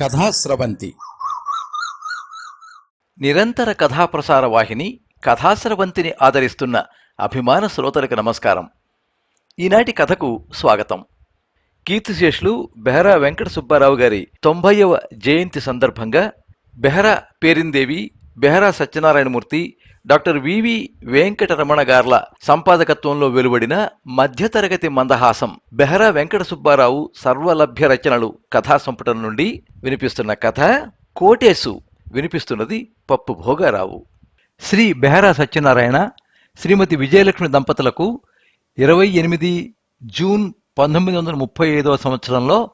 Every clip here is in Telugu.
కథాస్రవంతి నిరంతర కథాప్రసార వాహిని కథాస్రవంతిని ఆదరిస్తున్న అభిమాన శ్రోతలకు నమస్కారం. ఈనాటి కథకు స్వాగతం. కీర్తిశేషులు బెహరా వెంకట సుబ్బారావు గారి తొంభైవ జయంతి సందర్భంగా Behara Perindevi Behara Satyanarayanamurthy doctor V V Venkataramana గార్ల సంపాదకత్వంలో వెలువడిన మధ్యతరగతి మందహాసం బెహరా వెంకట సుబ్బారావు సర్వలభ్య రచనలు కథా సంపుటం నుండి వినిపిస్తున్న కథ కోటేసు వినిపిస్తున్నది పప్పు భోగారావు. శ్రీ బెహరా సత్యనారాయణ శ్రీమతి విజయలక్ష్మి దంపతులకు ఇరవై ఎనిమిది జూన్ పంతొమ్మిది వందల ముప్పై ఐదవ సంవత్సరంలో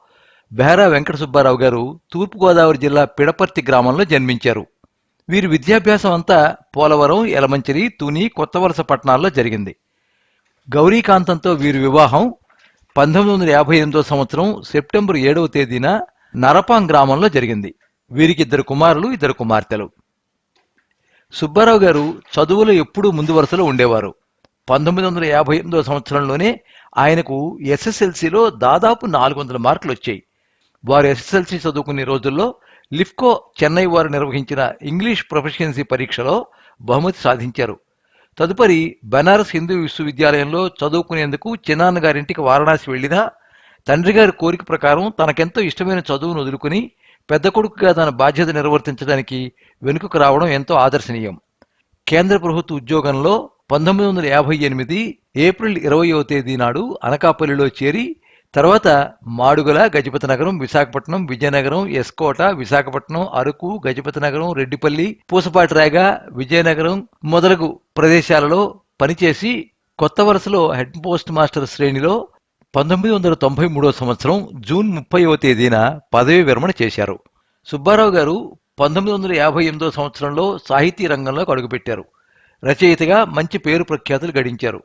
బెహరా వెంకట సుబ్బారావు గారు తూర్పుగోదావరి జిల్లా పిడపర్తి గ్రామంలో జన్మించారు. వీరి విద్యాభ్యాసం అంతా పోలవరం ఎలమంచిలి తుని కొత్తవలస పట్టణాల్లో జరిగింది. గౌరీకాంతంతో వీరి వివాహం పంతొమ్మిది వందల యాభై ఎనిమిదో సంవత్సరం సెప్టెంబర్ ఏడవ తేదీన నరపాం గ్రామంలో జరిగింది. వీరికి ఇద్దరు కుమారులు ఇద్దరు కుమార్తెలు. సుబ్బారావు గారు చదువులో ఎప్పుడూ ముందు వరుసలో ఉండేవారు. పంతొమ్మిది వందల యాభై ఎనిమిదో సంవత్సరంలోనే ఆయనకు ఎస్ఎస్ఎల్సిలో దాదాపు నాలుగు వందల మార్కులు వచ్చాయి వారు ఎస్ఎస్ఎల్సి చదువుకునే రోజుల్లో లిఫ్కో చెన్నై వారు నిర్వహించిన ఇంగ్లీష్ ప్రొఫెషన్సీ పరీక్షలో బహుమతి సాధించారు. తదుపరి బనారస్ హిందూ విశ్వవిద్యాలయంలో చదువుకునేందుకు చిన్నాన్న గారింటికి వారణాసి వెళ్ళినా తండ్రి గారి కోరిక ప్రకారం తనకెంతో ఇష్టమైన చదువును వదులుకుని పెద్ద కొడుకుగా తన బాధ్యత నిర్వర్తించడానికి వెనుకకు రావడం ఎంతో ఆదర్శనీయం. కేంద్ర ప్రభుత్వ ఉద్యోగంలో పంతొమ్మిది వందల యాభై ఎనిమిది ఏప్రిల్ ఇరవయో తేదీ నాడు అనకాపల్లిలో చేరి తర్వాత మాడుగుల గజపతి నగరం విశాఖపట్నం విజయనగరం ఎస్కోట విశాఖపట్నం అరకు గజపతి నగరం రెడ్డిపల్లి పూసపాటిరాగ విజయనగరం మొదలగు ప్రదేశాలలో పనిచేసి కొత్త వరుసలో హెడ్ పోస్ట్ మాస్టర్ శ్రేణిలో పంతొమ్మిది వందల తొంభై మూడో సంవత్సరం జూన్ ముప్పైవ తేదీన పదవి విరమణ చేశారు. సుబ్బారావు గారు పంతొమ్మిది వందల యాభై ఎనిమిదో సంవత్సరంలో సాహితీ రంగంలోకి అడుగుపెట్టారు. రచయితగా మంచి పేరు ప్రఖ్యాతులు గడించారు.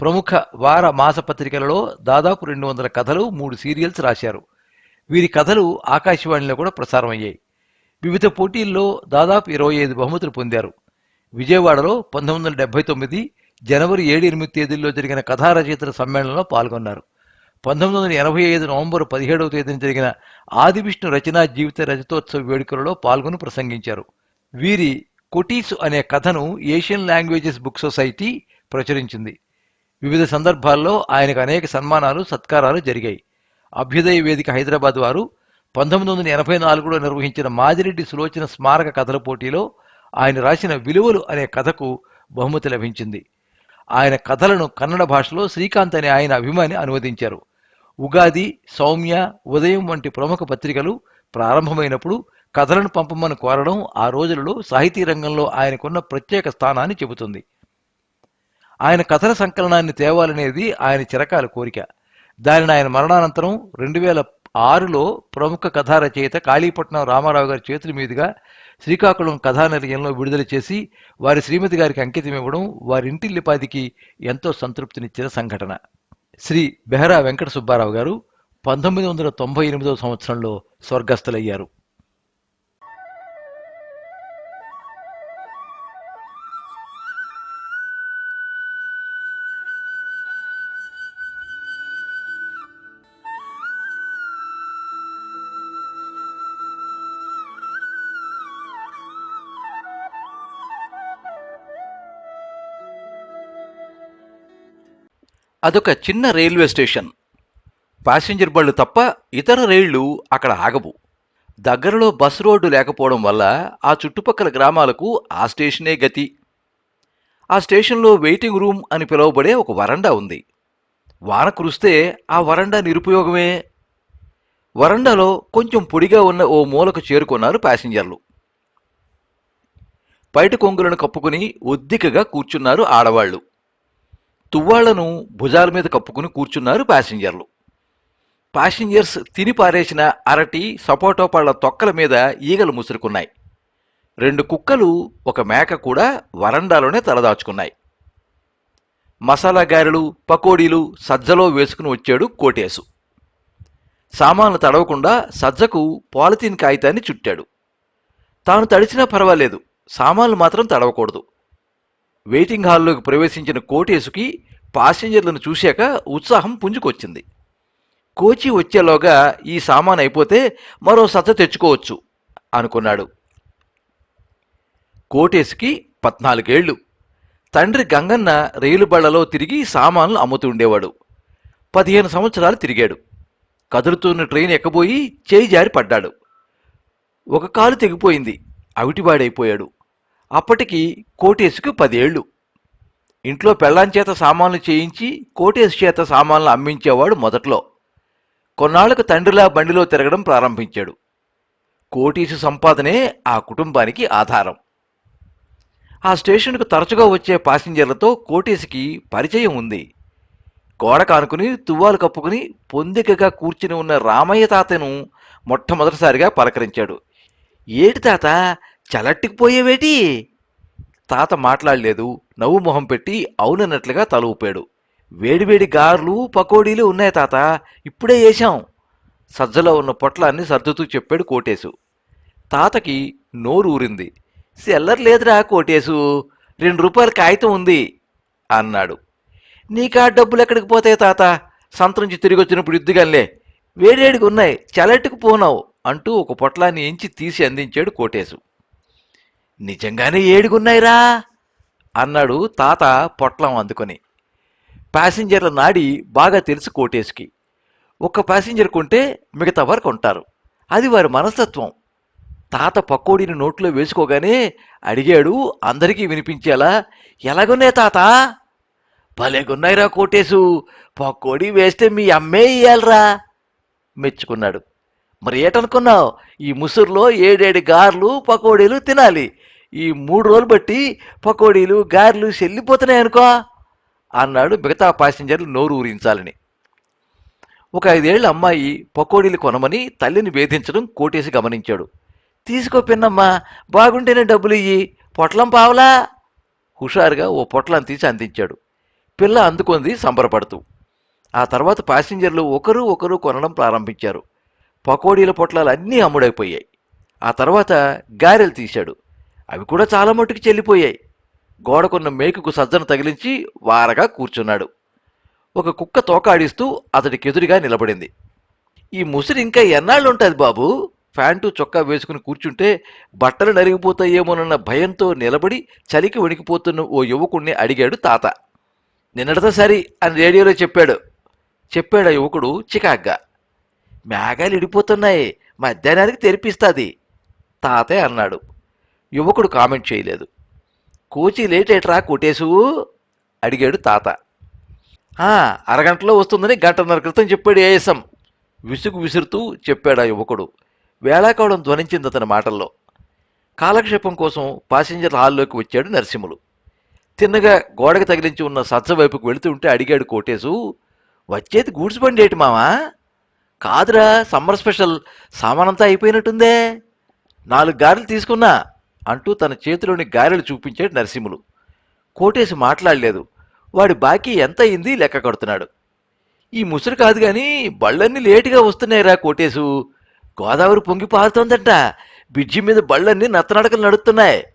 ప్రముఖ వార మాసపత్రికలలో దాదాపు రెండు వందల కథలు మూడు సీరియల్స్ రాశారు. వీరి కథలు ఆకాశవాణిలో కూడా ప్రసారం అయ్యాయి వివిధ పోటీల్లో దాదాపు ఇరవై ఐదు బహుమతులు పొందారు. విజయవాడలో పంతొమ్మిది వందల డెబ్బై తొమ్మిది జనవరి ఏడు ఎనిమిది తేదీల్లో జరిగిన కథా రచయితల సమ్మేళనంలో పాల్గొన్నారు. పంతొమ్మిది వందల ఎనభై ఐదు నవంబర్ పదిహేడవ తేదీన జరిగిన ఆదివిష్ణు రచనా జీవిత రజతోత్సవ వేడుకలలో పాల్గొని ప్రసంగించారు. వీరి కొటీసు అనే కథను ఏషియన్ లాంగ్వేజెస్ బుక్ సొసైటీ ప్రచురించింది. వివిధ సందర్భాల్లో ఆయనకు అనేక సన్మానాలు సత్కారాలు జరిగాయి. అభ్యుదయ వేదిక హైదరాబాద్ వారు పంతొమ్మిది వందల ఎనభై నాలుగులో నిర్వహించిన మాదిరెడ్డి సులోచన స్మారక కథల పోటీలో ఆయన రాసిన విలువలు అనే కథకు బహుమతి లభించింది. ఆయన కథలను కన్నడ భాషలో శ్రీకాంత్ అనే ఆయన అభిమాని అనువదించారు. ఉగాది సౌమ్య ఉదయం వంటి ప్రముఖ పత్రికలు ప్రారంభమైనప్పుడు కథలను పంపమని కోరడం ఆ రోజులలో సాహితీ రంగంలో ఆయనకున్న ప్రత్యేక స్థానాన్ని చెబుతుంది. ఆయన కథల సంకలనాన్ని తేవాలనేది ఆయన చిరకాల కోరిక. దానిని ఆయన మరణానంతరం రెండు వేల ఆరులో ప్రముఖ కథా రచయిత కాళీపట్నం రామారావు గారి చేతుల మీదుగా శ్రీకాకుళం కథానిలయంలో విడుదల చేసి వారి శ్రీమతి గారికి అంకితం ఇవ్వడం వారి ఇంటిల్లిపాదికి ఎంతో సంతృప్తినిచ్చిన సంఘటన. శ్రీ బెహరా వెంకట సుబ్బారావు గారు పంతొమ్మిది వందల తొంభై ఎనిమిదవ సంవత్సరంలో స్వర్గస్థులయ్యారు. అదొక చిన్న రైల్వే స్టేషన్. ప్యాసింజర్ బళ్ళు తప్ప ఇతర రైళ్ళు అక్కడ ఆగవు. దగ్గరలో బస్ రోడ్డు లేకపోవడం వల్ల ఆ చుట్టుపక్కల గ్రామాలకు ఆ స్టేషనే గతి. ఆ స్టేషన్లో వెయిటింగ్ రూమ్ అని పిలువబడే ఒక వరండా ఉంది. వాన కురిస్తే ఆ వరండా నిరుపయోగమే. వరండాలో కొంచెం పొడిగా ఉన్న ఓ మూలకు చేరుకున్నారు ప్యాసింజర్లు బయట కొంగులను కప్పుకుని ఒద్దికగా కూర్చున్నారు ఆడవాళ్ళు. తువ్వాళ్ళను భుజాల మీద కప్పుకుని కూర్చున్నారు ప్యాసింజర్లు. ప్యాసింజర్స్ తిని పారేసిన అరటి సపోటో పళ్ళ తొక్కల మీద ఈగలు ముసురుకున్నాయి. రెండు కుక్కలు ఒక మేక కూడా వరండాలోనే తలదాచుకున్నాయి. మసాలా గారెలు పకోడీలు సజ్జలో వేసుకుని వచ్చాడు కోటేసు సామాన్లు తడవకుండా సజ్జకు పాలిథీన్ కాగితాన్ని చుట్టాడు. తాను తడిచినా పర్వాలేదు సామాన్లు మాత్రం తడవకూడదు. వెయిటింగ్ హాల్లోకి ప్రవేశించిన కోటేసుకి పాసింజర్లను చూశాక ఉత్సాహం పుంజుకొచ్చింది. కోచి వచ్చేలోగా ఈ సామాన్ అయిపోతే మరో సత్త తెచ్చుకోవచ్చు అనుకున్నాడు. కోటేశుకి పద్నాలుగేళ్ళు. తండ్రి గంగన్న రైలు బళ్ళలో తిరిగి సామాన్లు అమ్ముతూ ఉండేవాడు. పదిహేను సంవత్సరాలు తిరిగాడు. కదులుతున్న ట్రైన్ ఎక్కబోయి చేయి జారి పడ్డాడు. ఒక కాలు తెగిపోయింది. అవిటివాడైపోయాడు. అప్పటికి కోటేశుకు పదేళ్ళు ఇంట్లో పెళ్ళాం చేత సామాన్లు చేయించి కోటేశు చేత సామాన్లు అమ్మించేవాడు మొదట్లో. కొన్నాళ్ళకు తండ్రిలా బండిలో తిరగడం ప్రారంభించాడు. కోటీసు సంపాదనే ఆ కుటుంబానికి ఆధారం. ఆ స్టేషన్కు తరచుగా వచ్చే పాసింజర్లతో కోటేశుకి పరిచయం ఉంది. గోడ కానుకుని తువ్వాలు కప్పుకుని పొందికగా కూర్చుని ఉన్న రామయ్య తాతను మొట్టమొదటిసారిగా పలకరించాడు. ఏటి తాత చలట్టుకుపోయేవేటి? తాత మాట్లాడలేదు నవ్వు మొహం పెట్టి అవునన్నట్లుగా తల ఊపాడు. వేడివేడి గార్లు పకోడీలు ఉన్నాయి తాత ఇప్పుడే వేశాం సజ్జలో ఉన్న పొట్లాన్ని సర్దుతూ చెప్పాడు కోటేశు. తాతకి నోరు ఊరింది. సెల్లర్ లేదురా కోటేశు రెండు రూపాయల కాగితం ఉంది అన్నాడు. నీకా డబ్బులు ఎక్కడికి పోతాయి తాత? సంత నుంచి తిరిగి వచ్చినప్పుడు ఇద్దుగానిలే వేడేడికి ఉన్నాయి చలట్టుకు పోనావు అంటూ ఒక పొట్లాన్ని ఎంచి తీసి అందించాడు కోటేశు. నిజంగానే ఏడుగున్నాయిరా అన్నాడు తాత పొట్లం అందుకొని. ప్యాసింజర్ల నాడి బాగా తెలుసు కోటేష్కి. ఒక్క ప్యాసింజర్ కొంటే మిగతా వారు కొంటారు. అది వారి మనస్తత్వం. తాత పకోడీని నోట్లో వేసుకోగానే అడిగాడు అందరికీ వినిపించేలా ఎలాగున్నాయి తాత? భలేగున్నాయిరా కోటేశు పకోడీ వేస్తే మీ అమ్మే ఇయ్యాలరా మెచ్చుకున్నాడు. మరి ఏటనుకున్నావు? ఈ ముసురులో ఏడేడు గార్లు పకోడీలు తినాలి. ఈ మూడు రోజులు బట్టి పకోడీలు గారెలు చెల్లిపోతున్నాయి అనుకో అన్నాడు మిగతా ప్యాసింజర్లు నోరు ఊరించాలని. ఒక ఐదేళ్ళ అమ్మాయి పకోడీలు కొనమని తల్లిని వేధించడం కోటేసి గమనించాడు. తీసుకో పిన్నమ్మా బాగుంటేనే డబ్బులు ఇయ్యి పొట్లం పావలా? హుషారుగా ఓ పొట్లం తీసి అందించాడు. పిల్ల అందుకుంది సంబరపడుతూ. ఆ తర్వాత ప్యాసింజర్లు ఒకరు ఒకరు కొనడం ప్రారంభించారు. పకోడీల పొట్లాలు అన్నీ అమ్ముడైపోయాయి. ఆ తర్వాత గారెలు తీశాడు. అవి కూడా చాలా మట్టుకు చెల్లిపోయాయి. గోడకున్న మేకుకు సజ్జను తగిలించి వారగా కూర్చున్నాడు. ఒక కుక్క తోకాడిస్తూ అతడికి ఎదురుగా నిలబడింది. ఈ ముసిరి ఇంకా ఎన్నాళ్ళుంటుంది బాబు? ప్యాంటు చొక్కా వేసుకుని కూర్చుంటే బట్టలు నరిగిపోతాయేమోనన్న భయంతో నిలబడి చలికి వణికిపోతున్న ఓ యువకుణ్ణి అడిగాడు తాత. నిన్నటితో సరి అని రేడియోలో చెప్పాడు. చెప్పాడు ఆ యువకుడు చికాగ్గా. మేఘాలు ఇడిపోతున్నాయి మధ్యాహ్నానికి తెరిపిస్తాది తాతే అన్నాడు. యువకుడు కామెంట్ చేయలేదు. కోచి లేటేట్రా కొట్టేసు అడిగాడు తాత. అరగంటలో వస్తుందని గంటన్నర క్రితం చెప్పాడు ఏఎస్ఎం. విసుగు విసురుతూ చెప్పాడు ఆ యువకుడు. వేళాకావడం ధ్వనించింది అతని మాటల్లో. కాలక్షేపం కోసం పాసింజర్ హాల్లోకి వచ్చాడు నరసింహులు. తిన్నగా గోడకు తగిలించి ఉన్న సజ్జ వైపుకు వెళుతుంటే అడిగాడు కోటేశు వచ్చేది గూడ్స్ బండి ఏటి మావా? కాదురా సమ్మర్ స్పెషల్ సామానంతా అయిపోయినట్టుందే. నాలుగు గారెలు తీసుకున్నా అంటూ తన చేతిలోని గారెలు చూపించాడు నరసింహులు. కోటేసి మాట్లాడలేదు. వాడి బాకీ ఎంత అయింది లెక్క కడుతున్నాడు. ఈ ముసురు కాదు కానీ బళ్ళన్నీ లేటుగా వస్తున్నాయిరా కోటేసు గోదావరి పొంగి పారుతోందంట. బిడ్జి మీద బళ్ళన్నీ నత్తనడకలు నడుస్తున్నాయి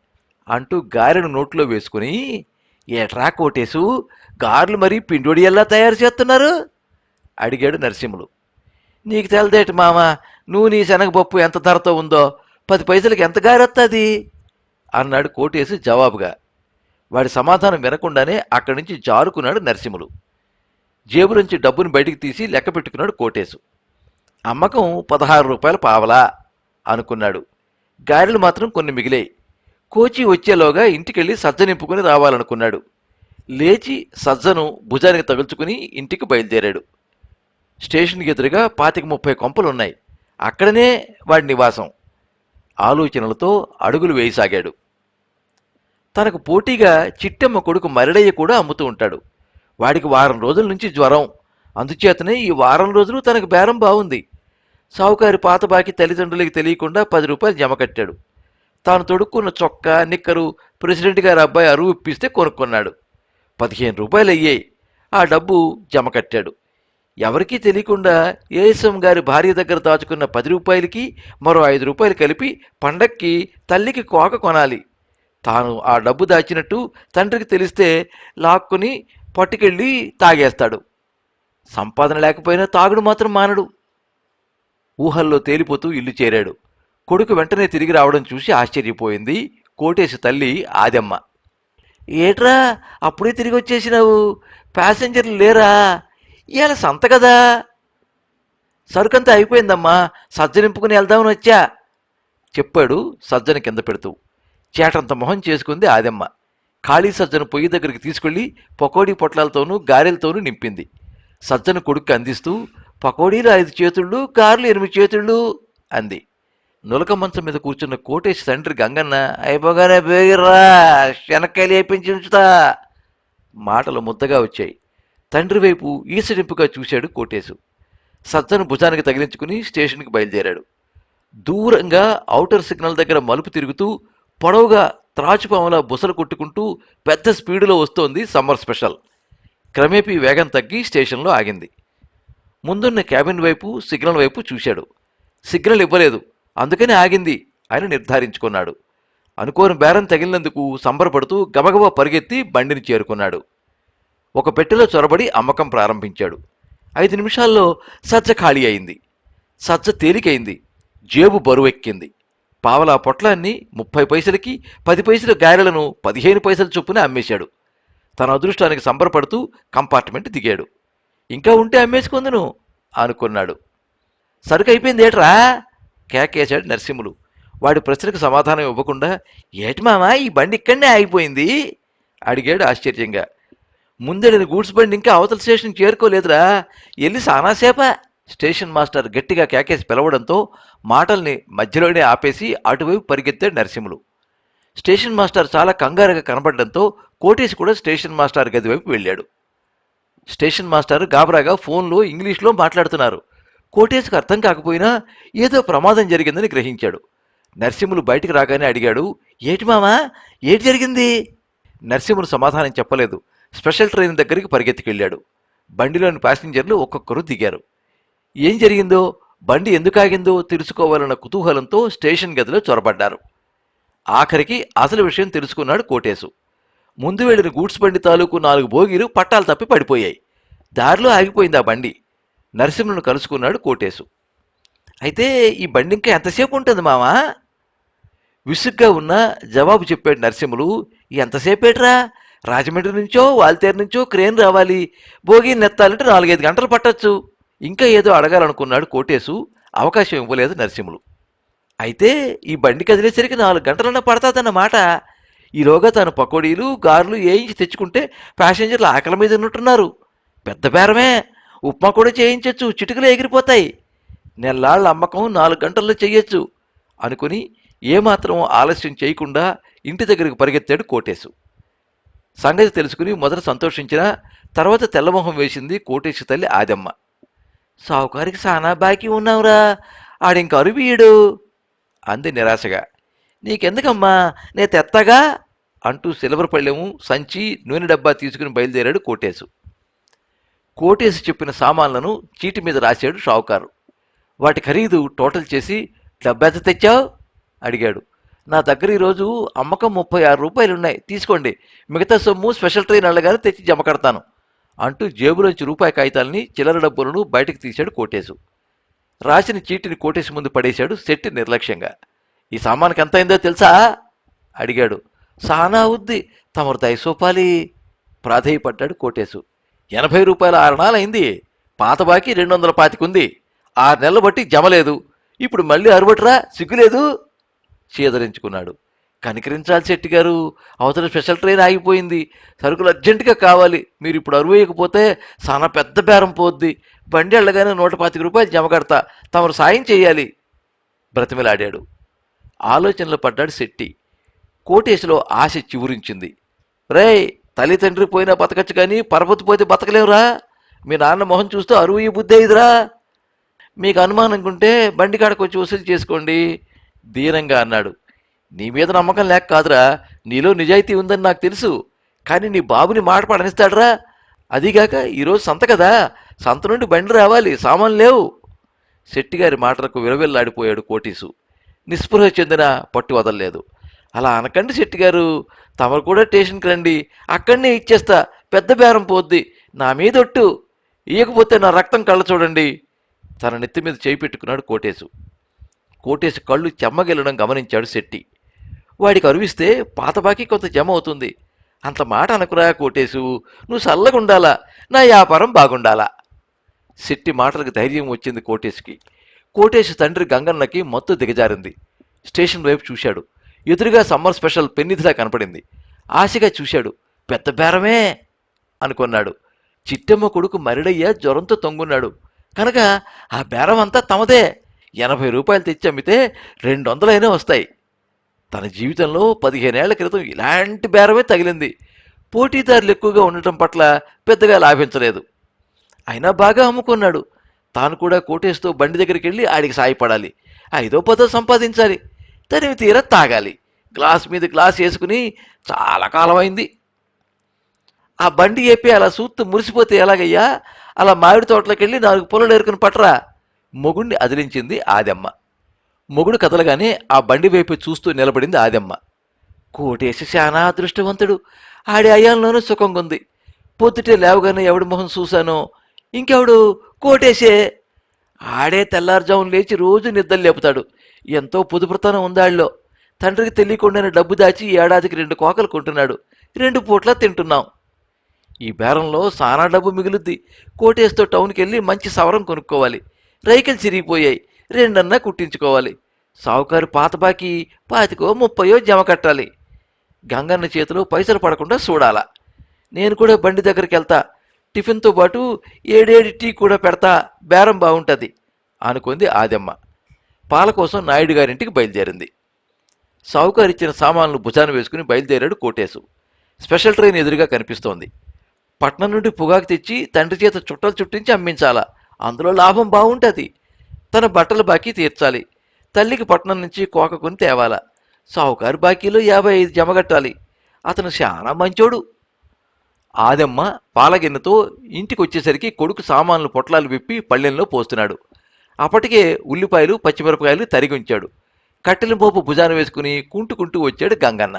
అంటూ గారెను నోట్లో వేసుకుని ఏట్రా కోటేసు గారెలు మరీ ఎలా తయారు చేస్తున్నారు? అడిగాడు నరసింహులు. నీకు తెలదేటి మామ నువ్వు నీ శనగపప్పు ఎంత ధరతో ఉందో? పది పైసలకి ఎంత గారెత్తది? అన్నాడు కోటేసి జవాబుగా. వాడి సమాధానం వినకుండానే అక్కడి నుంచి జారుకున్నాడు నరసింహులు. జేబులోంచి డబ్బును బయటికి తీసి లెక్క పెట్టుకున్నాడు కోటేశు. అమ్మకం పదహారు రూపాయలు పావలా అనుకున్నాడు. గారెలు మాత్రం కొన్ని మిగిలాయి. కోచి వచ్చేలోగా ఇంటికెళ్ళి సజ్జ నింపుకుని రావాలనుకున్నాడు. లేచి సజ్జను భుజానికి తగుల్చుకుని ఇంటికి బయలుదేరాడు. స్టేషన్కి ఎదురుగా పాతిక ముప్పై కొంపలున్నాయి. అక్కడనే వాడి నివాసం. ఆలోచనలతో అడుగులు వేయసాగాడు. తనకు పోటీగా చిట్టమ్మ కొడుకు మరిడయ్య కూడా అమ్ముతూ ఉంటాడు. వాడికి వారం రోజుల నుంచి జ్వరం. అందుచేతనే ఈ వారం రోజులు తనకు బేరం బాగుంది సావుకారి పాత బాకి తల్లిదండ్రులకి తెలియకుండా పది రూపాయలు జమ కట్టాడు. తాను తొడుక్కున్న చొక్కా నిక్కరు ప్రెసిడెంట్ గారి అబ్బాయి అరువు ఇప్పిస్తే కొనుక్కున్నాడు. పదిహేను రూపాయలు అయ్యాయి ఆ డబ్బు జమ కట్టాడు. ఎవరికీ తెలియకుండా ఏఎస్ఎం గారి భార్య దగ్గర దాచుకున్న పది రూపాయలకి మరో ఐదు రూపాయలు కలిపి పండక్కి తల్లికి కోక కొనాలి. తాను ఆ డబ్బు దాచినట్టు తండ్రికి తెలిస్తే లాక్కుని పట్టుకెళ్ళి తాగేస్తాడు. సంపాదన లేకపోయినా తాగుడు మాత్రం మానడు. ఊహల్లో తేలిపోతూ ఇల్లు చేరాడు. కొడుకు వెంటనే తిరిగి రావడం చూసి ఆశ్చర్యపోయింది కోటేశు తల్లి ఆదమ్మ. ఏట్రా అప్పుడే తిరిగి వచ్చేసినావు? ప్యాసింజర్లు లేరా? ఇవాళ సంత కదా? సరుకంతా అయిపోయిందమ్మా. సజ్జనింపుకుని వెళ్దామని వచ్చా? చెప్పాడు సజ్జన కింద పెడుతూ. చేటంత మొహం చేసుకుంది ఆదమ్మ. ఖాళీ సజ్జను పొయ్యి దగ్గరికి తీసుకెళ్ళి పకోడీ పొట్లాలతోనూ గారెలతోనూ నింపింది. సజ్జను కొడుక్కి అందిస్తూ పకోడీలు ఐదు చేతుళ్ళు గారెలు ఎనిమిది చేతుళ్ళు అంది. నులక మంచం మీద కూర్చున్న కోటేశ్ తండ్రి గంగన్న అయిపోగానే బేగిర్రా శనక్కాయలు వేపించి ఉంచుతా మాటలు ముద్దగా వచ్చాయి. తండ్రి వైపు ఈసడింపుగా చూశాడు కోటేశు. సజ్జను భుజానికి తగిలించుకుని స్టేషన్కి బయలుదేరాడు. దూరంగా ఔటర్ సిగ్నల్ దగ్గర మలుపు తిరుగుతూ పొడవుగా త్రాచుపాములా బుసలు కొట్టుకుంటూ పెద్ద స్పీడులో వస్తోంది సమ్మర్ స్పెషల్. క్రమేపీ వేగం తగ్గి స్టేషన్లో ఆగింది. ముందున్న క్యాబిన్ వైపు సిగ్నల్ వైపు చూశాడు. సిగ్నల్ ఇవ్వలేదు. అందుకని ఆగింది. అని నిర్ధారించుకున్నాడు. అనుకోని బేరం తగిలినందుకు సంబరపడుతూ గబగబా పరిగెత్తి బండిని చేరుకున్నాడు. ఒక పెట్టెలో చొరబడి అమ్మకం ప్రారంభించాడు. ఐదు నిమిషాల్లో సజ్జ ఖాళీ అయింది. సజ్జ తేలికైంది. జేబు బరువెక్కింది. పావలా పొట్లాన్ని ముప్పై పైసలకి పది పైసల గారెలను పదిహేను పైసల చొప్పున అమ్మేశాడు. తన అదృష్టానికి సంబరపడుతూ కంపార్ట్మెంట్ దిగాడు. ఇంకా ఉంటే అమ్మేసుకుందును అనుకున్నాడు. సరుకు అయిపోయింది ఏట్రా? కేకేశాడు నరసింహులు. వాడి ప్రశ్నకు సమాధానం ఇవ్వకుండా ఏటి మామా ఈ బండి ఇక్కడనే ఆగిపోయింది? అడిగాడు ఆశ్చర్యంగా. ముందడిన గూడ్స్ బండి ఇంకా అవతల స్టేషన్ చేరుకోలేదురా. వెళ్ళి సానాసేప స్టేషన్ మాస్టర్ గట్టిగా కేకేసి పిలవడంతో మాటల్ని మధ్యలోనే ఆపేసి అటువైపు పరిగెత్తాడు నరసింహులు. స్టేషన్ మాస్టర్ చాలా కంగారుగా కనపడడంతో కోటేశ్ కూడా స్టేషన్ మాస్టర్ గది వైపు వెళ్ళాడు. స్టేషన్ మాస్టర్ గాబరాగా ఫోన్లో ఇంగ్లీష్లో మాట్లాడుతున్నారు. కోటేశుకు అర్థం కాకపోయినా ఏదో ప్రమాదం జరిగిందని గ్రహించాడు. నరసింహులు బయటికి రాగానే అడిగాడు ఏటి మామా? ఏటి జరిగింది? నరసింహులు సమాధానం చెప్పలేదు. స్పెషల్ ట్రైన్ దగ్గరికి పరిగెత్తుకెళ్ళాడు. బండిలోని ప్యాసింజర్లు ఒక్కొక్కరు దిగారు. ఏం జరిగిందో బండి ఎందుకు ఆగిందో తెలుసుకోవాలన్న కుతూహలంతో స్టేషన్ గదిలో చొరబడ్డారు. ఆఖరికి అసలు విషయం తెలుసుకున్నాడు కోటేశు. ముందు వెళ్ళిన గూడ్స్ బండి తాలూకు నాలుగు బోగీలు పట్టాలు తప్పి పడిపోయాయి. దారిలో ఆగిపోయింది ఆ బండి. నరసింహులను కలుసుకున్నాడు కోటేశు. అయితే ఈ బండి ఇంకా ఎంతసేపు ఉంటుంది మావా విసుగ్గా ఉన్న జవాబు చెప్పాడు నరసింహులు. ఎంతసేపేట్రా? రాజమండ్రి నుంచో వాల్తేరు నుంచో క్రేన్ రావాలి. భోగి నెత్తాలంటే నాలుగైదు గంటలు పట్టొచ్చు. ఇంకా ఏదో అడగాలనుకున్నాడు కోటేశు అవకాశం ఇవ్వలేదు నరసింహులు. అయితే ఈ బండి కదిలేసరికి నాలుగు గంటలన్నా పడతాదన్నమాట. ఈలోగా తాను పకోడీలు గారెలు వేయించి తెచ్చుకుంటే ప్యాసింజర్లు ఆకలి మీద ఉన్నట్టున్నారు. పెద్ద బేరమే. ఉప్మా కూడా చేయించవచ్చు చిటికలు ఎగిరిపోతాయి. నెల్లాళ్ళ అమ్మకం నాలుగు గంటల్లో చేయొచ్చు అనుకుని ఏమాత్రం ఆలస్యం చేయకుండా ఇంటి దగ్గరికి పరిగెత్తాడు కోటేశు. సంగతి తెలుసుకుని మొదట సంతోషించిన తర్వాత తెల్లమొహం వేసింది కోటేశు తల్లి ఆదమ్మ. సావుకారికి సానా బాకీ ఉన్నావురా. ఆడింక అరువీయుడు అంది నిరాశగా. నీకెందుకమ్మా? నే తెత్తగా? అంటూ సిల్వర్ పళ్ళెము సంచి నూనె డబ్బా తీసుకుని బయలుదేరాడు కోటేశు. కోటేశు చెప్పిన సామాన్లను చీటి మీద రాశాడు షావుకారు. వాటి ఖరీదు టోటల్ చేసి డబ్బెంత తెచ్చావు? అడిగాడు. నా దగ్గర ఈరోజు అమ్మకం ముప్పై ఆరు రూపాయలు ఉన్నాయి తీసుకోండి. మిగతా సొమ్ము స్పెషల్ ట్రైన్ అల్లగానే తెచ్చి జమ కడతాను. అంటూ జేబులోంచి రూపాయి కాగితాలని చిల్లర డబ్బులను బయటకు తీశాడు కోటేశు. రాసిన చీటిని కోటేశు ముందు పడేశాడు శెట్టి నిర్లక్ష్యంగా. ఈ సామానికి ఎంత అయిందో తెలుసా? అడిగాడు. సానా ఉద్ది. తమరు దయసోపాలి ప్రాధేయపడ్డాడు కోటేశు. ఎనభై రూపాయల ఆరు నాలైంది పాత బాకీ రెండు వందల పాతికుంది. ఆరు నెలలు బట్టి జమలేదు ఇప్పుడు మళ్ళీ అరువట్రా? సిగ్గులేదు? చీదరించుకున్నాడు. కనికరించాలి శెట్టి గారు. అవతల స్పెషల్ ట్రైన్ ఆగిపోయింది. సరుకులు అర్జెంటుగా కావాలి. మీరు ఇప్పుడు అరువేయకపోతే చాలా పెద్ద బేరం పోద్ది. బండి వెళ్ళగానే నూట పాతిక రూపాయలు జమ కడతా. తమరు సాయం చేయాలి. బ్రతిమిలాడాడు. ఆలోచనలో పడ్డాడు శెట్టి. కోటేశులో ఆశ చివురించింది. రేయ్ తల్లి తండ్రి పోయినా బతకచ్చు కానీ పరపతి పోతే బతకలేవురా. మీ నాన్న మొహం చూస్తూ అరువు ఈ బుద్ధి అయిందిరా మీకు అనుమానం ఉంటే బండి కాడకు వచ్చి వసూలు చేసుకోండి. దీనంగా అన్నాడు. నీ మీద నమ్మకం లేక కాదురా. నీలో నిజాయితీ ఉందని నాకు తెలుసు. కానీ నీ బాబుని మాట పడనిస్తాడరా. అదిగాక ఈరోజు సంత కదా. సంత నుండి బండి రావాలి. సామాన్లు లేవు. శెట్టిగారి మాటలకు విలవిల్లాడిపోయాడు కోటీసు. నిస్పృహ చెందిన పట్టు వదలలేదు. అలా అనకండి శెట్టిగారు. తమరు కూడా స్టేషన్కి రండి. అక్కడనే ఇచ్చేస్తా. పెద్ద బేరం పోద్ది. నా మీదొట్టు ఇయ్యకపోతే నా రక్తం కళ్ళ చూడండి. తన నెత్తి మీద చేయి పెట్టుకున్నాడు కోటేశు కోటేశు కళ్ళు చెమ్మగిల్లడం గమనించాడు శెట్టి. వాడికి అరువిస్తే పాత బాకీ కొంత జమ అవుతుంది అంత మాట అనకురా కోటేశు నువ్వు చల్లగుండాలా నా వ్యాపారం బాగుండాలా? శెట్టి మాటలకు ధైర్యం వచ్చింది కోటేశుకి. కోటేశు తండ్రి గంగన్నకి మత్తు దిగజారింది. స్టేషన్ వైపు చూశాడు. ఎదురుగా సమ్మర్ స్పెషల్ పెన్నిధిలా కనపడింది. ఆశగా చూశాడు. పెద్ద బేరమే! అనుకున్నాడు. చిట్టమ్మ కొడుకు మరిడయ్య జ్వరంతో తొంగున్నాడు. కనుక ఆ బేరం అంతా తమదే. ఎనభై రూపాయలు తెచ్చి అమ్మితే రెండు వందలైనా వస్తాయి. తన జీవితంలో పదిహేనేళ్ళ క్రితం ఇలాంటి బేరమే తగిలింది. పోటీదారులు ఎక్కువగా ఉండటం పట్ల పెద్దగా లాభించలేదు. అయినా బాగా అమ్ముకున్నాడు. తాను కూడా కోటేస్తూ బండి దగ్గరికి వెళ్ళి ఆడికి సాయపడాలి. ఐదో పదో సంపాదించాలి. తనివి తీర తాగాలి. గ్లాస్ మీద గ్లాస్ వేసుకుని చాలా కాలం అయింది ఆ బండి చెప్పి అలా సూత్తు మురిసిపోతే ఎలాగయ్యా? అలా మామిడి తోటలోకి వెళ్ళి నాలుగు పొలలు ఏరుకుని పట్రా మొగుణ్ణి అదిలించింది ఆదమ్మ. మొగుడు కదలగానే ఆ బండి వైపు చూస్తూ నిలబడింది ఆదెమ్మ. కోటేశ శానా అదృష్టవంతుడు. ఆడి సుఖంగా సుఖంగుంది పొద్దుటే లేవగానే ఎవడి మొహం చూశానో? ఇంకెవడు? కోటేశే. ఆడే తెల్లారుజాము లేచి రోజు నిద్రలు లేపుతాడు. ఎంతో పొదుపుతనం ఉందాళ్ళలో తండ్రికి తెలియకుండానే డబ్బు దాచి ఏడాదికి రెండు కోకలు కొంటున్నాడు. రెండు పూట్ల తింటున్నాం. ఈ బేరంలో సానా డబ్బు మిగులుద్ది. కోటేస్తో టౌన్కి వెళ్ళి మంచి సవరం కొనుక్కోవాలి. రైకలు చిరిగిపోయాయి. రెండన్నా కుట్టించుకోవాలి. సావుకారు పాతబాకి పాతికో ముప్పయో జమ కట్టాలి. గంగన్న చేతిలో పైసలు పడకుండా చూడాలా నేను కూడా బండి దగ్గరికి వెళ్తా. టిఫిన్తో పాటు ఏడేడి టీ కూడా పెడతా. బేరం బాగుంటుంది అనుకుంది ఆదమ్మ. పాల కోసం నాయుడు గారింటికి బయలుదేరింది. సావుకారు ఇచ్చిన సామాన్లు భుజాన వేసుకుని బయలుదేరాడు కోటేశు. స్పెషల్ ట్రైన్ ఎదురుగా కనిపిస్తోంది. పట్నం నుండి పొగాకు తెచ్చి తండ్రి చేత చుట్టలు చుట్టించి అమ్మించాలా. అందులో లాభం బాగుంటుంది తన బట్టల బాకీ తీర్చాలి. తల్లికి పట్నం నుంచి కోక కొని తేవాల. సావుకారు బాకీలో యాభై ఐదు జమగట్టాలి అతను చాలా మంచోడు. ఆదమ్మ పాలగిన్నెతో ఇంటికి వచ్చేసరికి కొడుకు సామాన్లు పొట్లాలు విప్పి పళ్ళెంలో పోస్తున్నాడు. అప్పటికే ఉల్లిపాయలు పచ్చిమిరపకాయలు తరిగి ఉంచాడు కట్టెల మోపు భుజాన వేసుకుని కుంటుకుంటూ వచ్చాడు గంగన్న.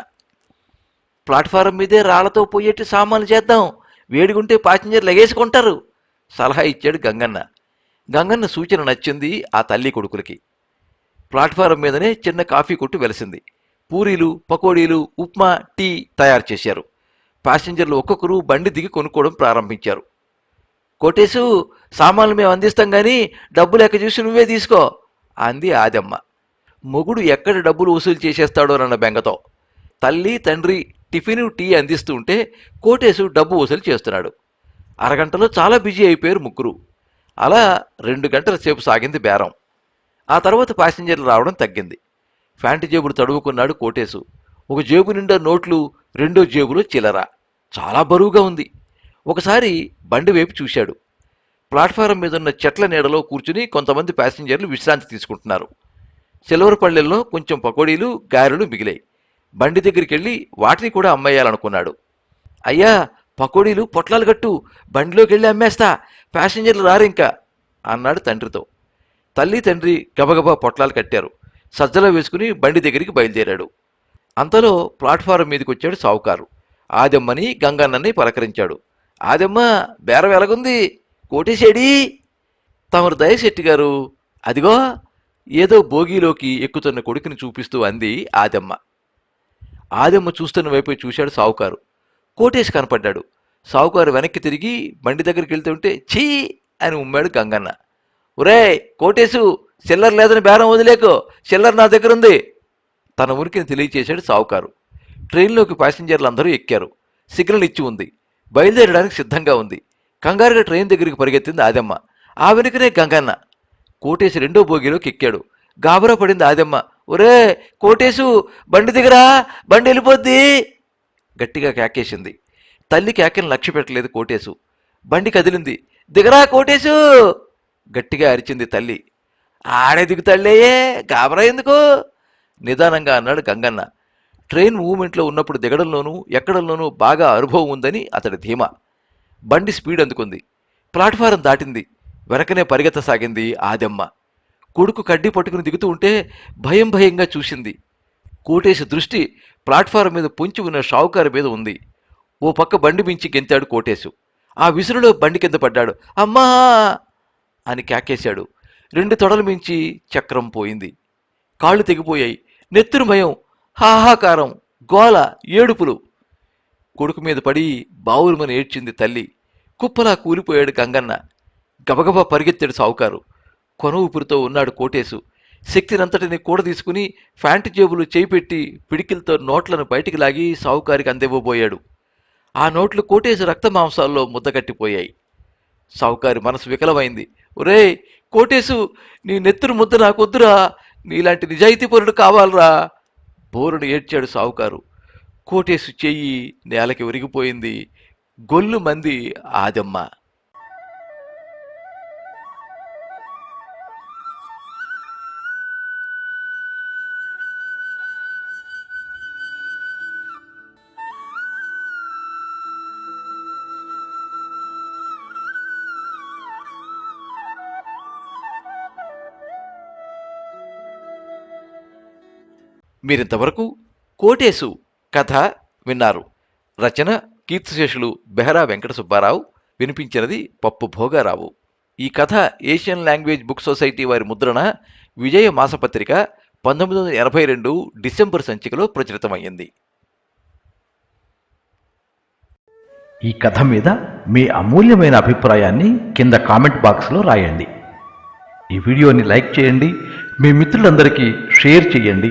ప్లాట్ఫారం మీదే రాళ్ళతో పోయేట్టు సామాన్లు చేద్దాం. వేడిగుంటే పాసింజర్లు ఎగేసుకుంటారు సలహా ఇచ్చాడు గంగన్న. గంగన్న సూచన నచ్చింది ఆ తల్లి కొడుకులకి. ప్లాట్ఫారం మీదనే చిన్న కాఫీ కొట్టు వెలిసింది. పూరీలు పకోడీలు ఉప్మా టీ తయారు చేశారు. ప్యాసింజర్లు ఒక్కొక్కరు బండి దిగి కొనుక్కోవడం ప్రారంభించారు. కోటేశు సామాన్లు మేము అందిస్తాం కానీ డబ్బు లెక్క చూసి నువ్వే తీసుకో అంది ఆదమ్మ. మొగుడు ఎక్కడ డబ్బులు వసూలు చేసేస్తాడోనన్న బెంగతో. తల్లి తండ్రి టిఫిన్ టీ అందిస్తూ ఉంటే కోటేశు డబ్బు వసూలు చేస్తున్నాడు. అరగంటలో చాలా బిజీ అయిపోయారు ముగ్గురు. అలా రెండు గంటల సేపు సాగింది బేరం. ఆ తర్వాత ప్యాసింజర్లు రావడం తగ్గింది. ఫ్యాంటు జేబులు తడువుకున్నాడు కోటేశు. ఒక జేబు నిండా నోట్లు రెండో జేబులో చిల్లర. చాలా బరువుగా ఉంది. ఒకసారి బండి వైపు చూశాడు. ప్లాట్ఫారం మీద ఉన్న చెట్ల నీడలో కూర్చుని కొంతమంది ప్యాసింజర్లు విశ్రాంతి తీసుకుంటున్నారు. సిల్వర్ పళ్ళెల్లో కొంచెం పకోడీలు గారెలు మిగిలాయి. బండి దగ్గరికి వెళ్ళి వాటిని కూడా అమ్మేయాలనుకున్నాడు. అయ్యా పకోడీలు పొట్లాలు కట్టు బండిలోకి వెళ్ళి అమ్మేస్తా. ప్యాసింజర్లు రారింకా. అన్నాడు తండ్రితో. తల్లి తండ్రి గబగబా పొట్లాలు కట్టారు. సజ్జలో వేసుకుని బండి దగ్గరికి బయలుదేరాడు. అంతలో ప్లాట్ఫారం మీదకి వచ్చాడు సావుకారు. ఆదమ్మని గంగన్నని పలకరించాడు. ఆదమ్మ బేరం ఎలాగుంది? కోటేశేడి! తమరు దయశెట్టి గారు అదిగో ఏదో బోగీలోకి ఎక్కుతున్న కొడుకుని చూపిస్తూ అంది ఆదమ్మ. ఆదమ్మ చూస్తున్న వైపు చూశాడు సావుకారు. కోటేశ్ కనపడ్డాడు. సావుకారు వెనక్కి తిరిగి బండి దగ్గరికి వెళ్తుంటే ఛీ అని ఉమ్మాడు గంగన్న. ఒరే కోటేశు చిల్లర లేదని బేరం వదిలేకో. చిల్లర నా దగ్గర ఉంది తన ఉనికిని తెలియచేశాడు సావుకారు. ట్రైన్లోకి ప్యాసింజర్లు అందరూ ఎక్కారు. సిగ్నల్ ఇచ్చి ఉంది. బయలుదేరడానికి సిద్ధంగా ఉంది. కంగారుగా ట్రైన్ దగ్గరికి పరిగెత్తింది ఆదమ్మ. ఆ వెనుకనే గంగన్న. కోటేశు రెండో బోగిలోకి ఎక్కాడు. గాబరా పడింది ఆదమ్మ. ఒరే కోటేశు బండి దిగరా బండి వెళ్ళిపోద్ది. గట్టిగా కేకేసింది. తల్లి కేకను లక్ష్య పెట్టలేదు కోటేశు. బండి కదిలింది. దిగరా కోటేశు! గట్టిగా అరిచింది తల్లి. ఆడే దిగుతాళ్ళేయే గాబరా ఎందుకు? నిదానంగా అన్నాడు గంగన్న. ట్రైన్ మూమెంట్లో ఉన్నప్పుడు దిగడంలోనూ ఎక్కడంలోనూ బాగా అనుభవం ఉందని అతడి ధీమా. బండి స్పీడ్ అందుకుంది. ప్లాట్ఫారం దాటింది. వెనకనే పరిగెత్తసాగింది ఆదెమ్మ. కొడుకు కడ్డీ పట్టుకుని దిగుతూ ఉంటే భయం భయంగా చూసింది. కోటేశు దృష్టి ప్లాట్ఫారం మీద పొంచి ఉన్న షావుకారు మీద ఉంది. ఓ పక్క బండి మించి గెంతాడు కోటేశు. ఆ విసురులో బండి కింద పడ్డాడు. అమ్మా! అని కేకేశాడు. రెండు తొడలు మించి చక్రం పోయింది. కాళ్ళు తెగిపోయాయి. నెత్తురు భయం హాహాకారం గోల ఏడుపులు. కొడుకు మీద పడి బావురుమని ఏడ్చింది తల్లి. కుప్పలా కూలిపోయాడు గంగన్న. గబగబా పరిగెత్తాడు సావుకారు. కొన ఊపిరితో ఉన్నాడు కోటేశు. శక్తినంతటిని కూడ తీసుకుని ఫ్యాంటు జేబులు చేయిపెట్టి పిడికిలతో నోట్లను బయటికి లాగి సావుకారికి అందివ్వబోయాడు. ఆ నోట్లు కోటేశు రక్త మాంసాల్లో ముద్దగట్టిపోయాయి. సావుకారి మనసు వికలమైంది. ఒరేయ్ కోటేశు నీ నెత్తురు ముద్ద నాకొద్దురా. నీలాంటి నిజాయితీ పరుడు కావాలరా. బోరుడు ఏడ్చాడు సావుకారు. కోటేశు చెయ్యి నేలకి ఒరిగిపోయింది. గొల్లు మంది ఆదమ్మ. మీరింతవరకు కోటేశు కథ విన్నారు. రచన కీర్తిశేషులు బెహరా వెంకట సుబ్బారావు వినిపించినది పప్పు భోగారావు. ఈ కథ ఏషియన్ లాంగ్వేజ్ బుక్ సొసైటీ వారి ముద్రణ విజయ మాసపత్రిక పంతొమ్మిది వందల ఎనభై రెండు డిసెంబర్ సంచికలో ప్రచురితమైంది ఈ కథ మీద మీ అమూల్యమైన అభిప్రాయాన్ని కింద కామెంట్ బాక్స్లో రాయండి. ఈ వీడియోని లైక్ చేయండి. మీ మిత్రులందరికీ షేర్ చేయండి.